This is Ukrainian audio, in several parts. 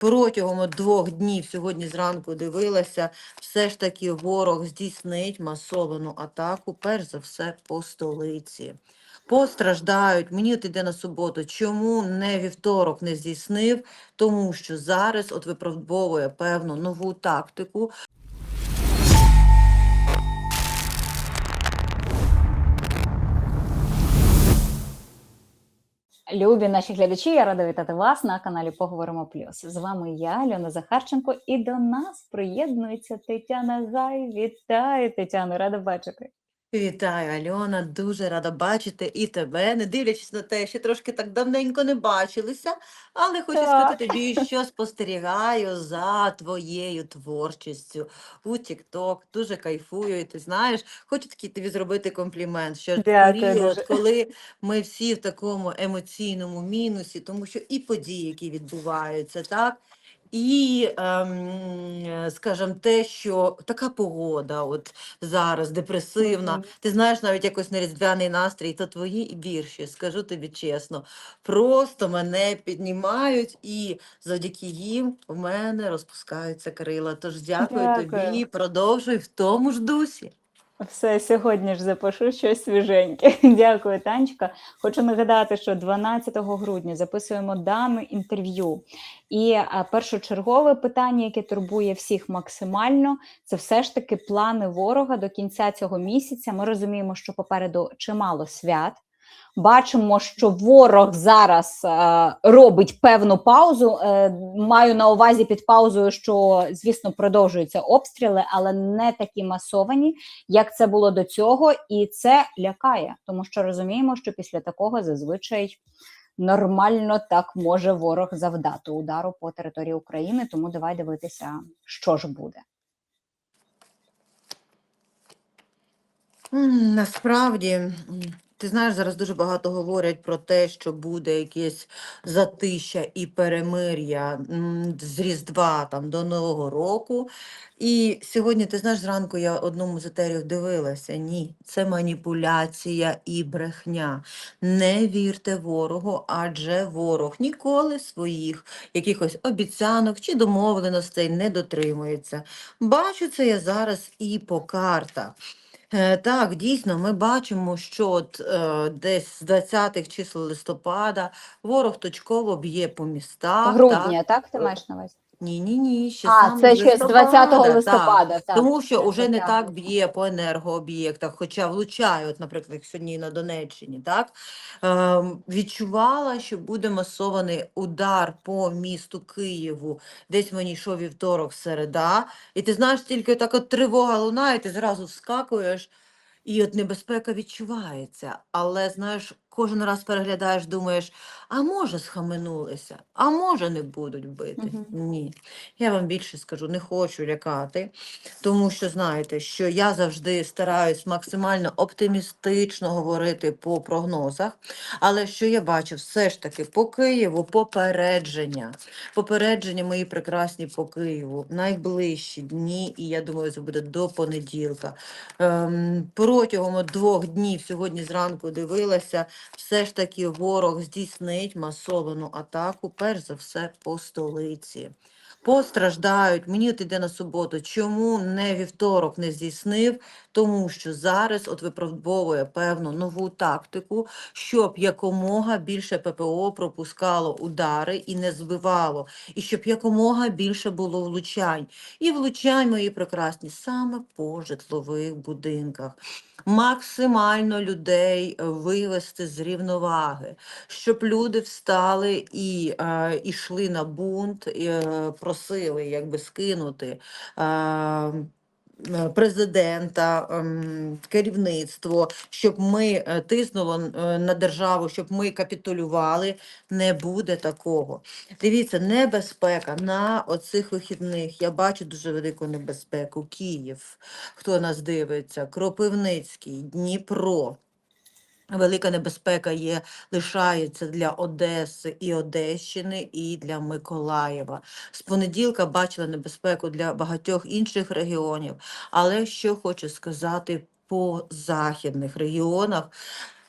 протягом двох днів сьогодні зранку дивилася, все ж таки ворог здійснить масовану атаку, перш за все, по столиці. Постраждають. Мені от іде на суботу. Чому не вівторок не здійснив? Тому що зараз от випробовує певну нову тактику. Любі наші глядачі, я рада вітати вас на каналі Поговоримо Плюс. З вами я, Альона Захарченко, і до нас приєднується Тетяна Гай. Вітаю, Тетяну, рада бачити. Вітаю, Альона. Дуже рада бачити і тебе, не дивлячись на те, що трошки так давненько не бачилися, але хочу сказати тобі, що спостерігаю за твоєю творчістю у TikTok. Дуже кайфую. І ти знаєш, хочу такий тобі зробити комплімент, що Дякую період, дуже. коли ми всі в такому емоційному мінусі, тому що і події, які відбуваються, так. І, ем, скажімо, те, що така погода, от зараз депресивна. Мгм. Ти знаєш, навіть якось на різдвяний настрій, то твої вірші, скажу тобі чесно, просто мене піднімають, і завдяки їм в мене розпускаються крила. Тож дякую, Дякую. тобі, продовжуй в тому ж дусі. Все, сьогодні ж запишу щось свіженьке. Дякую, Танечка. Хочу нагадати, що 12 грудня записуємо дами інтерв'ю. І першочергове питання, яке турбує всіх максимально, це все ж таки плани ворога до кінця цього місяця. Ми розуміємо, що попереду чимало свят. Бачимо, що ворог зараз е, робить певну паузу. Е, маю на увазі під паузою, що звісно продовжуються обстріли, але не такі масовані, як це було до цього, і це лякає, тому що розуміємо, що після такого зазвичай нормально так може ворог завдати удару по території України. Тому давай дивитися, що ж буде. Насправді, ти знаєш, зараз дуже багато говорять про те, що буде якесь затища і перемир'я з Різдва там до Нового року. І сьогодні, ти знаєш, зранку я одному з етерів дивилася. Ні, це маніпуляція і брехня. Не вірте ворогу, адже ворог ніколи своїх якихось обіцянок чи домовленостей не дотримується. Бачу це я зараз і по картах. Е, Так, дійсно, ми бачимо, що от, е, десь з 20-х чисел листопада ворог точково б'є по містах. Так? Грудня, так ти маєш на увазі? Ні, ні, ні, ще А, саме це ще з 20 листопада. Так, Тому що вже не так б'є по енергооб'єктах, хоча влучає, от, наприклад, як сьогодні на Донеччині, так? Ем, відчувала, що буде масований удар по місту Києву. Десь мені йшов вівторок, середа. І ти знаєш, тільки так от тривога лунає, ти зразу вскакуєш, і от небезпека відчувається. Але знаєш, кожен раз переглядаєш, думаєш, а може схаменулися, а може не будуть бити. Мгм. Ні. Я вам більше скажу, не хочу лякати, тому що знаєте, що я завжди стараюсь максимально оптимістично говорити по прогнозах. Але що я бачу, все ж таки по Києву попередження. Попередження мої прекрасні по Києву. Найближчі дні, і я думаю, це буде до понеділка. Ем, протягом двох днів сьогодні зранку дивилася, все ж таки ворог здійснить масовану атаку, перш за все, по столиці. Постраждають. Мені от іде на суботу. Чому не вівторок не здійснив? Тому що зараз от випробовує певну нову тактику, щоб якомога більше ППО пропускало удари і не збивало, і щоб якомога більше було влучань. І влучань мої прекрасні саме по житлових будинках. Максимально людей е, вивести з рівноваги, щоб люди встали і е, йшли на бунт, і, е, просили якби скинути. Е, Президента, ем, керівництво, щоб ми е, тиснуло е, на державу, щоб ми капітулювали, не буде такого. Дивіться, небезпека на оцих вихідних. Я бачу дуже велику небезпеку. Київ, хто нас дивиться, Кропивницький, Дніпро. Велика небезпека є, лишається для Одеси і Одещини, і для Миколаєва. З понеділка бачила небезпеку для багатьох інших регіонів. Але що хочу сказати по західних регіонах,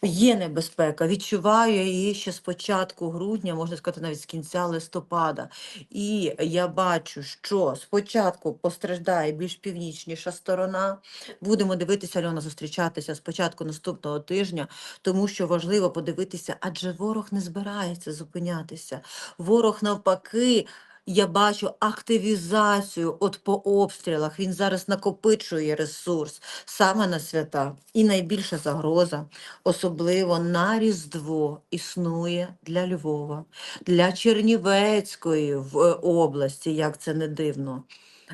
Є небезпека, відчуваю її ще з початку грудня, можна сказати, навіть з кінця листопада. І я бачу, що спочатку постраждає більш північніша сторона. Будемо дивитися, Альона, зустрічатися спочатку наступного тижня, тому що важливо подивитися, адже ворог не збирається зупинятися. Ворог навпаки. Я бачу активізацію от по обстрілах. Він зараз накопичує ресурс саме на свята. І найбільша загроза особливо на Різдво існує для Львова, для Чернівецької в е, області, як це не дивно.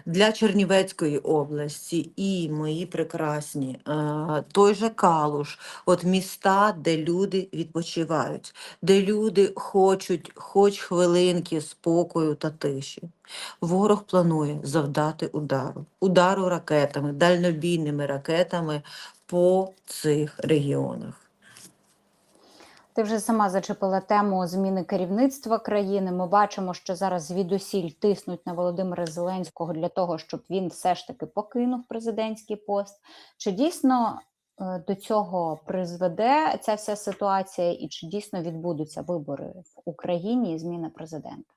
Для Чернівецької області і мої прекрасні, той же Калуш, от міста, де люди відпочивають, де люди хочуть хоч хвилинки спокою та тиші. Ворог планує завдати удару, удару ракетами, дальнобійними ракетами по цих регіонах. Ти вже сама зачепила тему зміни керівництва країни. Ми бачимо, що зараз звідусіль тиснуть на Володимира Зеленського для того, щоб він все ж таки покинув президентський пост. Чи дійсно е, до цього призведе ця вся ситуація, і чи дійсно відбудуться вибори в Україні і зміна президента?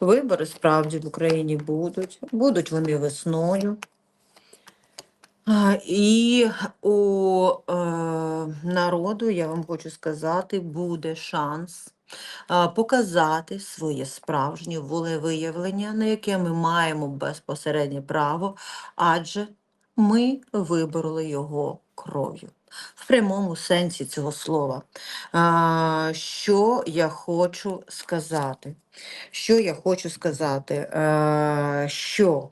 Вибори справді в Україні будуть. Будуть вони весною. А, І у е, народу, я вам хочу сказати, буде шанс а, показати своє справжнє волевиявлення, на яке ми маємо безпосереднє право, адже ми вибороли його кров'ю. В прямому сенсі цього слова. А, Що я хочу сказати? Що я хочу сказати? Е, Що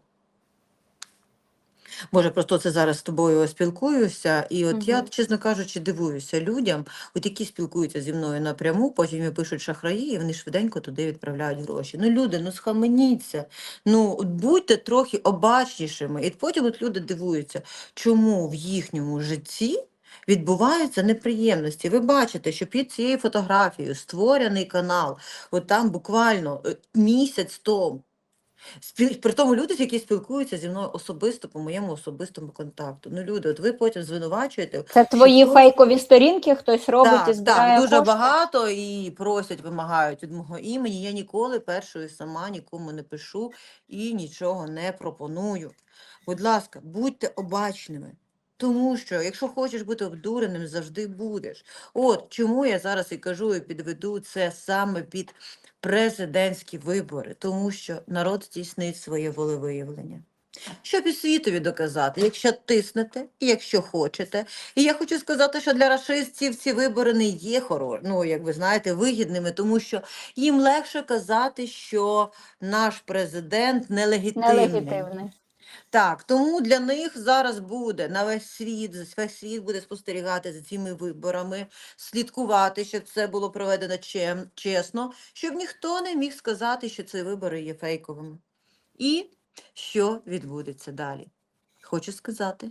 Боже, просто це зараз з тобою спілкуюся, і от я, чесно кажучи, дивуюся людям, от які спілкуються зі мною напряму, потім мені пишуть шахраї, і вони швиденько туди відправляють гроші. Ну, люди, ну схаменіться, ну от будьте трохи обачнішими. І потім от люди дивуються, чому в їхньому житті. Відбуваються неприємності. Ви бачите, що під цією фотографією створений канал, от там буквально е, місяць тому. При тому люди, які спілкуються зі мною особисто по моєму особистому контакту. Ну, люди, от ви потім звинувачуєте. Це твої хтось- фейкові сторінки, хтось робить і Так, збирає так, дуже кошти? багато і просять, вимагають від мого імені. Я ніколи першою сама нікому не пишу і нічого не пропоную. Будь ласка, будьте обачними. Тому що, якщо хочеш бути обдуреним, завжди будеш. От чому я зараз і кажу і підведу це саме під президентські вибори, тому що народ здійснить своє волевиявлення. Щоб і світові доказати, якщо тиснете, якщо хочете. І я хочу сказати, що для рашистів ці вибори не є хоро, ну, як ви знаєте, вигідними, тому що їм легше казати, що наш президент нелегітимний. Нелегітимний. Так, тому для них зараз буде на весь світ, весь світ буде спостерігати за цими виборами, слідкувати, щоб це було проведено чем, чесно, щоб ніхто не міг сказати, що ці вибори є фейковими. І що відбудеться далі? Хочу сказати,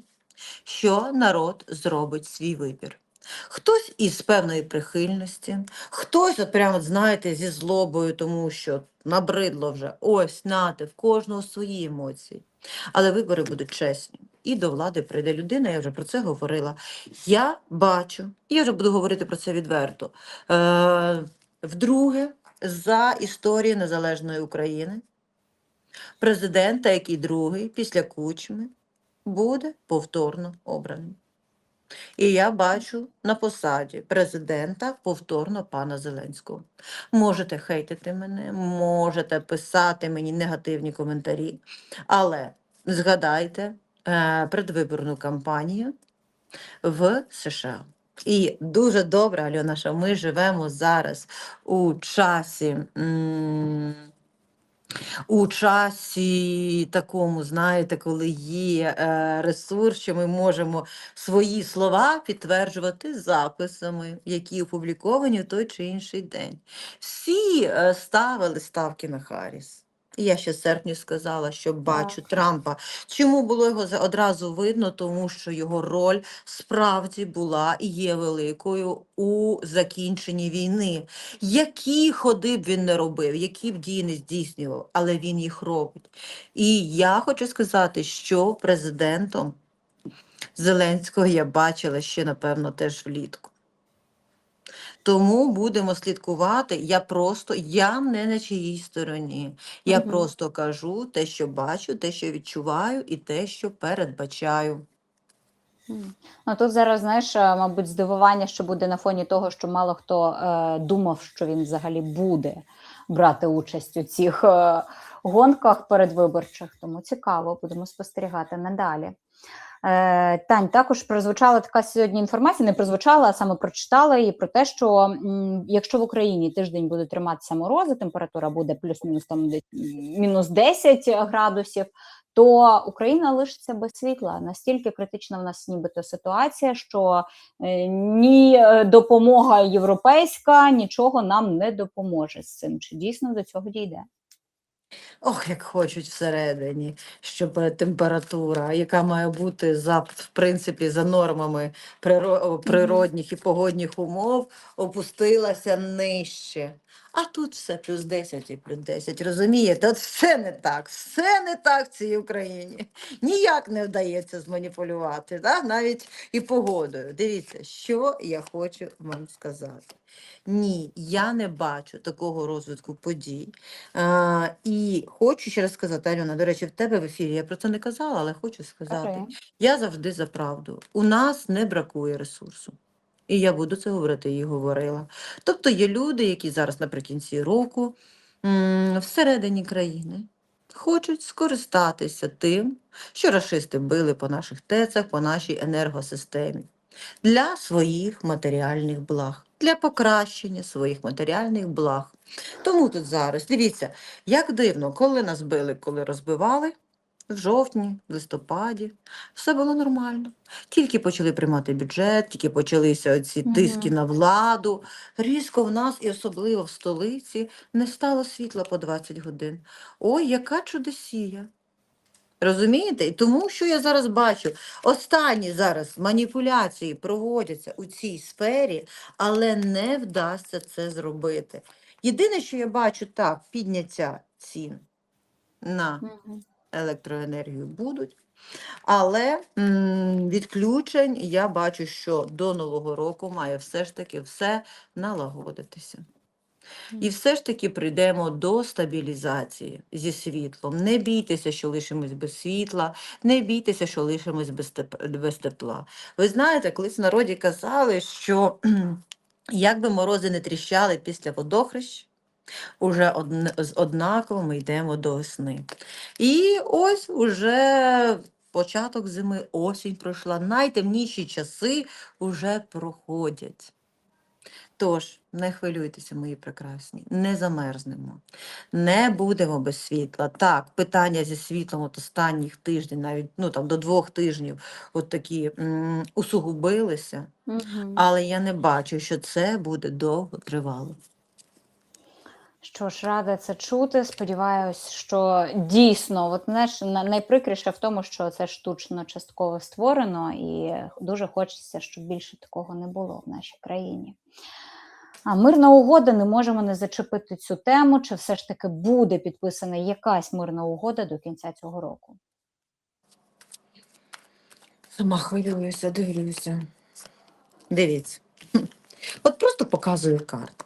що народ зробить свій вибір. Хтось із певної прихильності, хтось, от прямо, знаєте, зі злобою, тому що набридло вже ось нате, в кожного свої емоції. Але вибори будуть чесні. І до влади прийде людина, я вже про це говорила. Я бачу, я вже буду говорити про це відверто. Е, вдруге, за історію Незалежної України, президента, який другий після кучми, буде повторно обраний. І я бачу на посаді президента повторно пана Зеленського. Можете хейтити мене, можете писати мені негативні коментарі, але згадайте е, предвиборну кампанію в США. І дуже добре, Альона, що ми живемо зараз у часі. м, у часі такому, знаєте, коли є е, ресурс, що ми можемо свої слова підтверджувати записами, які опубліковані в той чи інший день. Всі е, ставили ставки на Харріс. І я ще в серпні сказала, що бачу Трампа. Чому було його одразу видно? Тому що його роль справді була і є великою у закінченні війни. Які ходи б він не робив, які б дії не здійснював, але він їх робить. І я хочу сказати, що президентом Зеленського я бачила ще, напевно, теж влітку. Тому будемо слідкувати. Я просто я не на чиїй стороні. Я Мгм. просто кажу те, що бачу, те, що відчуваю, і те, що передбачаю. Ну тут зараз, знаєш, е, мабуть, здивування, що буде на фоні того, що мало хто е, думав, що він взагалі буде брати участь у цих е, гонках передвиборчих. Тому цікаво, будемо спостерігати надалі. Е, Тань, також прозвучала така сьогодні інформація, не прозвучала, а саме прочитала її про те, що якщо в Україні тиждень буде триматися морози, температура буде плюс-мінус там мінус 10 градусів, то Україна лишиться без світла. Настільки критична в нас нібито ситуація, що е, ні е, допомога європейська нічого нам не допоможе з цим. Чи дійсно до цього дійде? Ох, як хочуть всередині, щоб е, температура, яка має бути за в принципі за нормами приро- природних і погодних умов, опустилася нижче. А тут все плюс 10 і плюс 10. Розумієте, от все не так, все не так в цій Україні. Ніяк не вдається зманіпулювати, да? навіть і погодою. Дивіться, що я хочу вам сказати. Ні, я не бачу такого розвитку подій. А, і хочу ще раз сказати, Альона, до речі, в тебе в ефірі я про це не казала, але хочу сказати. Кажи. Я завжди за правду. У нас не бракує ресурсу. І я буду це говорити і говорила. Тобто є люди, які зараз наприкінці року всередині країни хочуть скористатися тим, що рашисти били по наших тецах, по нашій енергосистемі для своїх матеріальних благ, для покращення своїх матеріальних благ. Тому тут зараз, дивіться, як дивно, коли нас били, коли розбивали, в жовтні, в листопаді, все було нормально. Тільки почали приймати бюджет, тільки почалися ці тиски Мгм. на владу. Різко в нас, і особливо в столиці, не стало світла по 20 годин. Ой, яка чудосія! Розумієте? І тому, що я зараз бачу, останні зараз маніпуляції проводяться у цій сфері, але не вдасться це зробити. Єдине, що я бачу, так, підняття цін на. Електроенергію будуть. Але м, відключень я бачу, що до Нового року має все ж таки все налагодитися. І все ж таки прийдемо до стабілізації зі світлом. Не бійтеся, що лишимось без світла, не бійтеся, що лишимось без, теп- без тепла. Ви знаєте, колись в народі казали, що кхм, як би морози не тріщали після водохрещ, уже з- однаково ми йдемо до весни. І ось уже початок зими, осінь пройшла, найтемніші часи вже проходять. Тож, не хвилюйтеся, мої прекрасні, не замерзнемо, не будемо без світла. Так, питання зі світлом от останніх тижнів, навіть ну там до двох тижнів, от такі м, усугубилися, Мгм. але я не бачу, що це буде довго тривало. Що ж, рада це чути. Сподіваюсь, що дійсно, от знаєш, на- найприкріше в тому, що це штучно частково створено, і дуже хочеться, щоб більше такого не було в нашій країні. А мирна угода не можемо не зачепити цю тему. Чи все ж таки буде підписана якась мирна угода до кінця цього року? Сама хвилююся, дивлюся. Дивіться. От просто показую карти.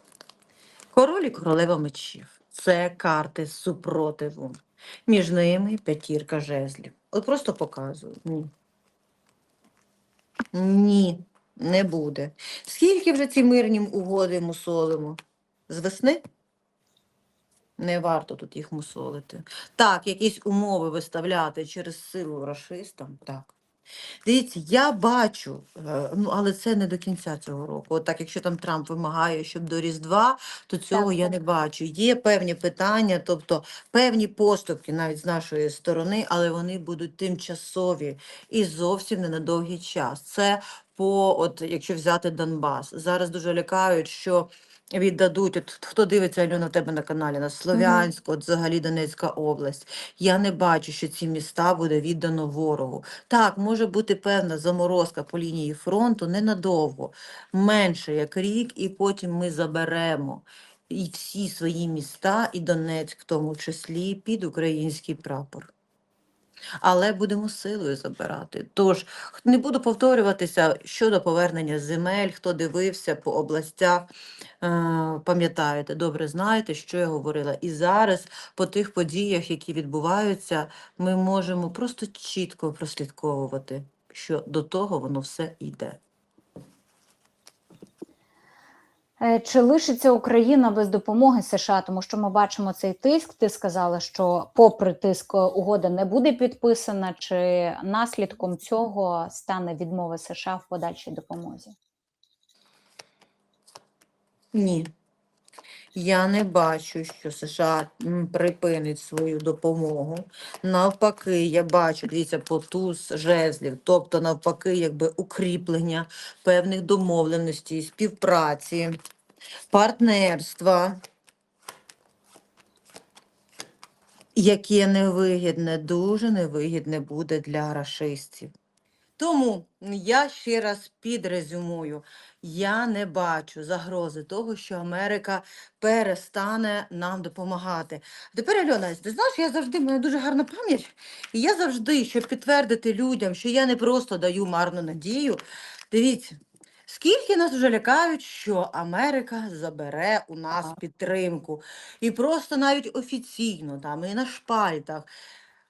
Король і королева мечів. Це карти супротиву. Між ними п'ятірка жезлів. От просто показую. Ні. Ні, не буде. Скільки вже ці мирні угоди мусолимо? З весни? Не варто тут їх мусолити. Так, якісь умови виставляти через силу рашистам, так. Дивіться, я бачу, е, ну але це не до кінця цього року. От так, якщо там Трамп вимагає, щоб до Різдва, то цього Так, я так. не бачу. Є певні питання, тобто певні поступки навіть з нашої сторони, але вони будуть тимчасові і зовсім не на довгий час. Це по, от якщо взяти Донбас, зараз дуже лякають, що. Віддадуть, от хто дивиться Альона в тебе на каналі, на Слов'янську, от взагалі Донецька область. Я не бачу, що ці міста буде віддано ворогу. Так, може бути певна заморозка по лінії фронту ненадовго, менше як рік, і потім ми заберемо і всі свої міста, і Донецьк в тому числі, під український прапор. Але будемо силою забирати. Тож не буду повторюватися щодо повернення земель, хто дивився по областях. е, Пам'ятаєте, добре знаєте, що я говорила. І зараз, по тих подіях, які відбуваються, ми можемо просто чітко прослідковувати, що до того воно все йде. Е, Чи лишиться Україна без допомоги США? Тому що ми бачимо цей тиск. Ти сказала, що попри тиск е, угода не буде підписана. Чи наслідком цього стане відмова США в подальшій допомозі? Ні. Я не бачу, що США припинить свою допомогу. Навпаки, я бачу, дивіться, по туз жезлів, тобто навпаки, якби укріплення певних домовленостей, співпраці, партнерства, яке невигідне, дуже невигідне буде для рашистів. Тому я ще раз підрезюмую, я не бачу загрози того, що Америка перестане нам допомагати. Тепер, Альона, ти знаєш, я завжди мене дуже гарна пам'ять, і я завжди, щоб підтвердити людям, що я не просто даю марну надію. Дивіться, скільки нас вже лякають, що Америка забере у нас підтримку. І просто навіть офіційно, там, і на шпальтах.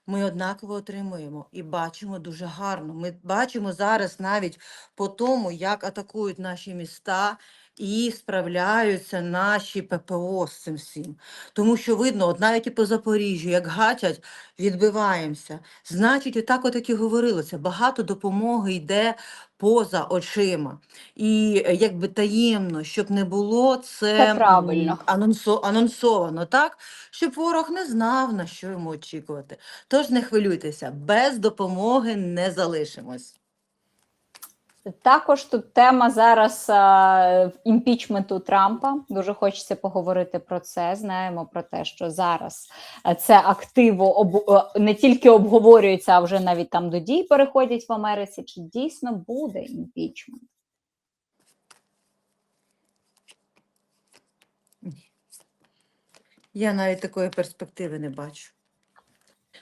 Ми однаково отримуємо і бачимо дуже гарно. Ми бачимо зараз навіть по тому, як атакують наші міста і справляються наші ППО з цим всім. Тому що видно, от навіть і по Запоріжжю, як гатять, відбиваємося. Значить, отак от і говорилося, багато допомоги йде поза очима. І е, якби таємно, щоб не було це, Це правильно. анонсо, анонсовано, так? Щоб ворог не знав, на що йому очікувати. Тож не хвилюйтеся, без допомоги не залишимось. Також тут тема зараз а, імпічменту Трампа. Дуже хочеться поговорити про це. Знаємо про те, що зараз це активо об, не тільки обговорюється, а вже навіть там до дій переходять в Америці. Чи дійсно буде імпічмент? Я навіть такої перспективи не бачу.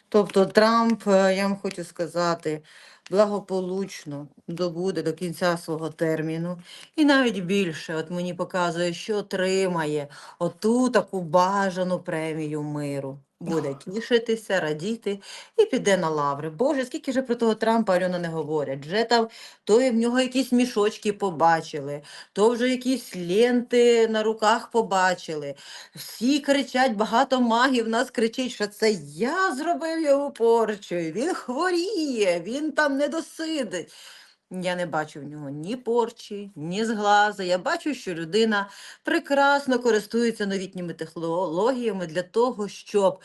Тобто Трамп, е, я вам хочу сказати, благополучно добуде до кінця свого терміну. І навіть більше, от мені показує, що отримає оту таку бажану премію миру. Буде тішитися, радіти і піде на лаври. Боже, скільки же про того Трампа Альона не говорять. Вже там то в нього якісь мішочки побачили, то вже якісь ленти на руках побачили. Всі кричать, багато магів нас кричить, що це я зробив його порчою, він хворіє, він там не досидить. Я не бачу в нього ні порчі, ні зглази. Я бачу, що людина прекрасно користується новітніми технологіями для того, щоб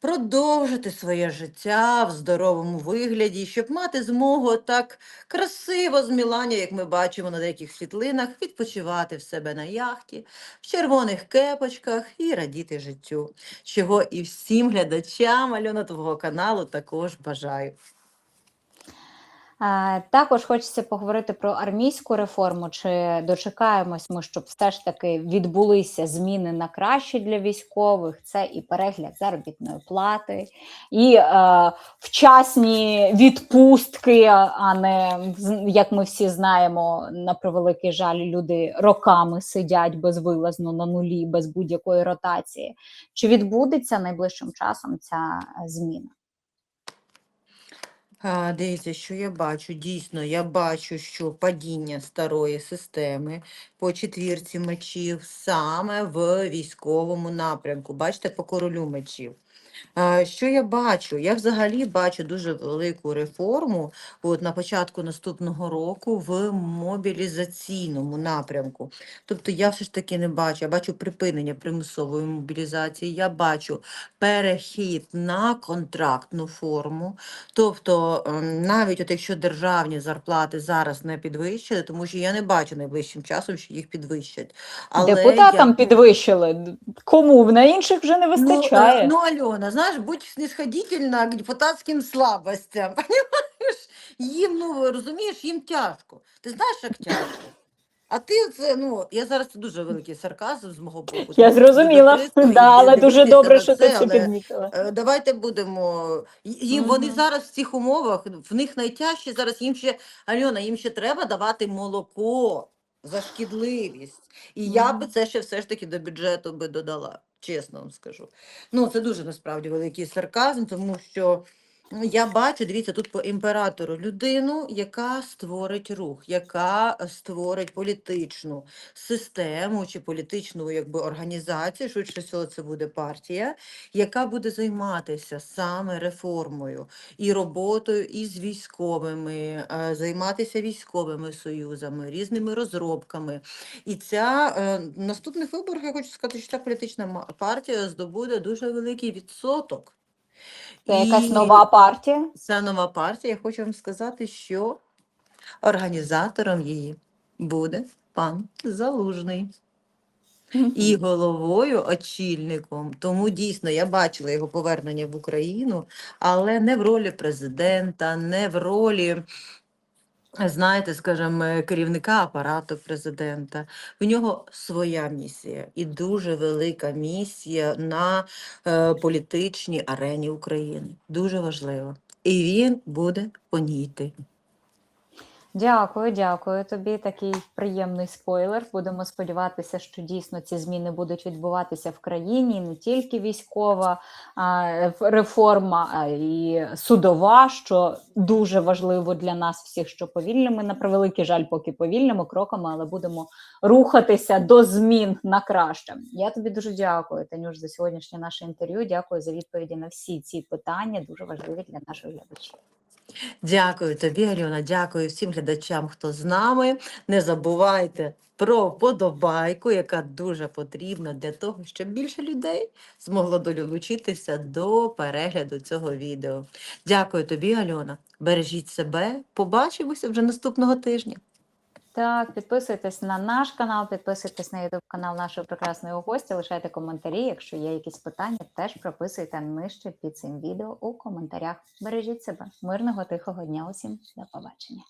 продовжити своє життя в здоровому вигляді, щоб мати змогу так красиво з Мілані, як ми бачимо на деяких світлинах, відпочивати в себе на яхті, в червоних кепочках і радіти життю, чого і всім глядачам Альона твого каналу також бажаю. Також хочеться поговорити про армійську реформу. Чи дочекаємось ми, щоб все ж таки відбулися зміни на краще для військових? Це і перегляд заробітної плати, і е, вчасні відпустки, а не як ми всі знаємо, на превеликий жаль, люди роками сидять безвилазно на нулі, без будь-якої ротації. Чи відбудеться найближчим часом ця зміна? А, дивіться, що я бачу. Дійсно, я бачу, що падіння старої системи по четвірці мечів саме в військовому напрямку. Бачите, по королю мечів. Що я бачу? Я взагалі бачу дуже велику реформу от, на початку наступного року в мобілізаційному напрямку. Тобто я все ж таки не бачу, я бачу припинення примусової мобілізації, я бачу перехід на контрактну форму. Тобто, ем, навіть от якщо державні зарплати зараз не підвищили, тому що я не бачу найближчим часом, що їх підвищать. Але Депутатам я... підвищили. Кому? На інших вже не Ну, вистачає. э, ну, Алена, знаешь, будь снисходительна к депутатським слабостям, понимаешь? Їм, ну, розумієш, їм тяжко. Ти знаєш, як тяжко? А ти це, ну, я зараз це дуже великий сарказм з мого боку. Я зрозуміла, да, але дуже добре, що це, ти це підмітила. е, Давайте будемо. Їм вони зараз в цих умовах, в них найтяжче зараз їм ще Альона, їм ще треба давати молоко за шкідливість. І я би це ще все ж таки до бюджету би додала, чесно вам скажу. Ну, це дуже насправді великий сарказм, тому що я бачу, дивіться, тут по імператору людину, яка створить рух, яка е, створить політичну систему чи політичну якби, організацію, швидше всього, це буде партія, яка буде займатися саме реформою і роботою із військовими, е, займатися військовими союзами, різними розробками. І ця е, наступних виборах я хочу сказати, що ця політична партія здобуде дуже великий відсоток. Це якась нова партія. Ця нова партія, я хочу вам сказати, що організатором її буде пан Залужний. і головою, очільником. Тому дійсно я бачила його повернення в Україну, але не в ролі президента, не в ролі. Знаєте, скажімо, керівника апарату президента. В нього своя місія і дуже велика місія на е, політичній арені України. Дуже важливо. І він буде по ній йти. Дякую, дякую тобі. Такий приємний спойлер. Будемо сподіватися, що дійсно ці зміни будуть відбуватися в країні, не тільки військова а, реформа, а і судова, що дуже важливо для нас всіх, що повільними, на превеликий жаль, поки повільними кроками, але будемо рухатися до змін на краще. Я тобі дуже дякую, Танюш, за сьогоднішнє наше інтерв'ю. Дякую за відповіді на всі ці питання, дуже важливі для наших глядачів. Дякую тобі, Альона. Дякую всім глядачам, хто з нами. Не забувайте про подобайку, яка дуже потрібна для того, щоб більше людей змогло долучитися до перегляду цього відео. Дякую тобі, Альона. Бережіть себе. Побачимося вже наступного тижня. Так, підписуйтесь на наш канал, підписуйтесь на YouTube канал нашої прекрасної гості, лишайте коментарі. Якщо є якісь питання, теж прописуйте нижче під цим відео у коментарях. Бережіть себе, мирного тихого дня усім, до побачення.